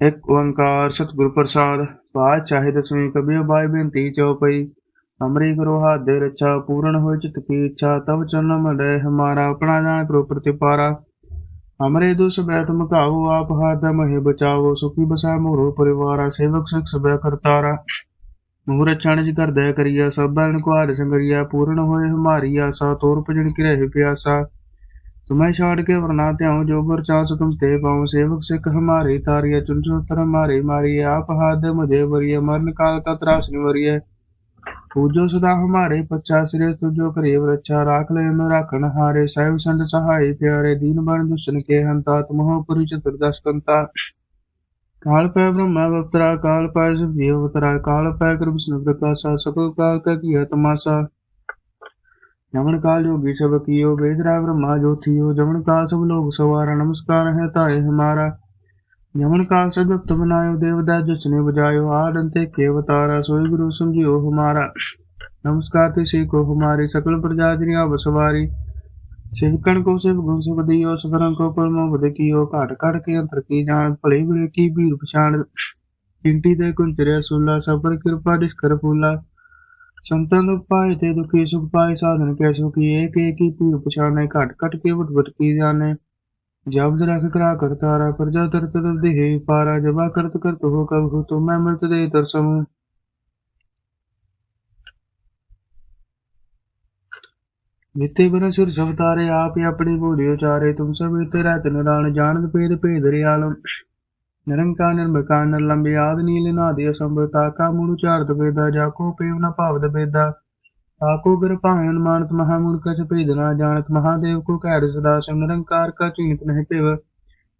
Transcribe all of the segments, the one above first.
ਇਕ ਓੰਕਾਰ ਸਤਿਗੁਰ ਪ੍ਰਸਾਦ ਪਾਤ ਚਾਹੇ ਦਸਵੀਂ ਕਬੀਰ ਬਾਈ ਬੇਨਤੀ ਚਉਪਈ ਹਮਰੀ ਗੁਰੂ ਹਾਥ ਦੇ ਰੱਛਾ ਪੂਰਨ ਹੋਏ ਚਿਤ ਕੀ ਇੱਛਾ ਤਬ ਚਰਨ ਮੜੇ ਹਮਾਰਾ ਆਪਣਾ ਜਾਣ ਪ੍ਰੋ ਪ੍ਰਤਿਪਾਰਾ। ਹਮਰੇ ਦੁਸ ਬੈਤ ਮਕਾਓ ਆਪ ਹਾਥ ਮਹਿ ਬਚਾਵੋ, ਸੁਖੀ ਬਸਾ ਮੋਰੋ ਪਰਿਵਾਰਾ, ਸੇਵਕ ਸਿਖ ਸਬੈ ਕਰਤਾਰਾ। ਮੂਰ ਚਣਜ ਕਰਦੈ ਕਰੀਆ, ਸਭ ਬਰਨ ਕੁਹਾਰ ਸੰਗਰੀਆ, ਪੂਰਨ ਹੋਏ ਹਮਾਰੀ ਆਸਾ, ਤੋਰ ਭਜਨ ਕੀ ਰਹਿ ਪਿਆਸਾ। तुम्हें छोड़ के वरना त्याऊं जो बर चास तुम ते पाऊं सेवक सिख हमारे तारिय चुन चुतर हमारे मारिय आप हाथ दे मुझे वरिय मरण काल का त्रास निवरिय पूजो सदा हमारे पच्चा सिरे तुझो करे रक्षा राख ले में राखन हारे साहिब संत सहाय प्यारे दीन बन दुष्टन के हंता तुम हो पुरी चतुर्दश कंता काल पै ब्रह्मा अवतरा काल पै शिव अवतरा काल पै कृ विष्णु प्रकाशा सकल काल का किया तमाशा जमन काल योगी सब कियो वेदरा ब्रह्मा जो थियो जमन काल सब लोग सवारा नमस्कार है ताए हमारा जमन काल सब भक्त बनायो देवदास जिसने बजायो आडंते के अवतारा सोई गुरु समझियो हमारा नमस्कार तिसी को हमारी सकल प्रजा दुनिया बसवारी शिवकण को शिव गुण सुख दियो सुधरन को परमो बद कियो घाट घाट के अंतर की जान भले भले की भीड़ पछाण चिंटी ते कुंचरे सुला सबर कृपा डिस्कर फूला संतन पाए थे दुखी सुख पाए साधन के सुखी एक एक ही पीर पछाने घट घट के वट वट की जाने जब रख करा करतारा प्रजा तरत तब देहे पारा जबा करत करत हो कब हो तो मैं मृत दे तरसम जिते बन सुर सब तारे आप ही अपनी बोली उचारे तुम सब तेरा तनरान जानत भेद भेद रियालम ਨਿਰੰਕਾਰ ਨਿਰਮਕਾਰ ਨਿਰਲੰਬੇ ਆਦ ਨੀਲ ਨਾਦਿ ਅਸੰਭਤਾ ਕਾ ਮੂੜ ਚਾਰਤ ਵੇਦਾ ਜਾਕੋ ਪੇਵ ਨ ਭਾਵਦ ਵੇਦਾ। ਆਕੋ ਗੁਰ ਭਾਵੇਂ ਅਨੁਮਾਨਤ ਮਹਾਮੂੜ ਕਛ ਭੇਦ ਜਾਣਤ, ਮਹਾਦੇਵ ਕੋ ਕਹਿ ਸਦਾ ਸਿਮ ਨਿਰੰਕਾਰ ਕਾ ਚੀਨਤ ਨਹੀਂ ਪਿਵ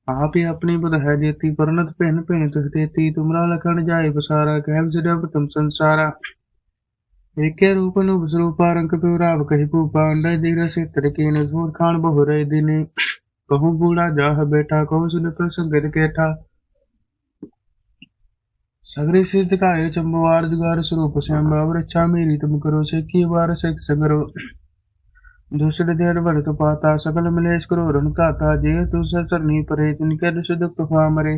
ਆਪ ਹੀ ਆਪਣੀ ਬੁਧ ਹੈ ਜੇਤੀ, ਪਰਨਤ ਭਿੰਨ ਭਿੰਨ ਤਿਸ ਤੇਤੀ, ਤੁਮਰਾ ਲਖਣ ਜਾਏ ਬਸਾਰਾ ਕਹਿ ਵਿਸਰਿਆ ਤੁਮ ਸੰਸਾਰਾ। ਏਕੇ ਰੂਪ ਨੂੰ ਬਸਰੂਪਾ ਰੰਗ ਪਿਉ ਰਾਵ ਕਹੀ ਭੂਪਾ, ਅੰਡਾ ਦੀ ਰਸੇ ਤਰਕੇ ਨੇ ਸੂਰ ਖਾਨ ਬਹੁ ਰਹੇ ਦਿਨੇ। ਕਹੂੰ ਬੂੜਾ ਜਾਹ ਬੇਟਾ ਕਹੂੰ ਸੁਨ ਪਰ ਸੰਗਤ ਕੇਠਾ। सगरे सिद्ध काये चंबवार जुगार स्वरूप श्याम रक्षा मेरी तुम करो से की बार सिख सगरो दूसरे देर बढ़ तो पाता सकल मलेश करो रण काता जे तु सरनी परे तिनके दुष दुख फा मरे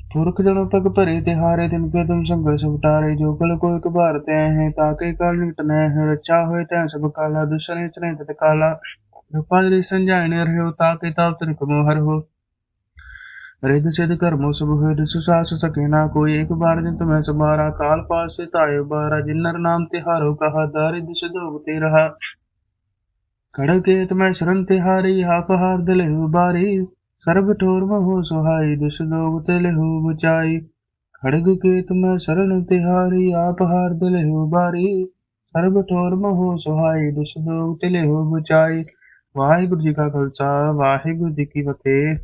पुरख जनों पग भरे तिहारे तिनके तुम संघर्ष उतारे जो कल को एक बार तय है ताके काल निकटने है रक्षा हुए तय सब काला दुष्ण इतने तत काला कृपा संजाय रहे ताके ताप तिनक मोहर हो रिद सिद्ध कर्मो सब हुए सास सके ना कोई एक बार जिन तुम्हें सबारा काल पास से तायो बारा जिन्नर नाम तिहारो कहा दारिद सिद्धोगते रहा खड़के तुम्हें शरण तिहारी आप हार दिले बारी सर्व ठोर हो सुहाई दुष दोग तिले हो बचाई खड़ग के तुम्हें शरण तिहारी आप हार दिले बारी ਸਰਬ ਠੋਰ ਮਹੋ ਸੁਹਾਈ ਦੁਸ਼ ਦੋਗ ਤਿਲੇ ਹੋ ਬਚਾਈ ਵਾਹਿਗੁਰੂ ਜੀ ਕਾ ਖਾਲਸਾ ਵਾਹਿਗੁਰੂ ਜੀ ਕੀ ਫਤਿਹ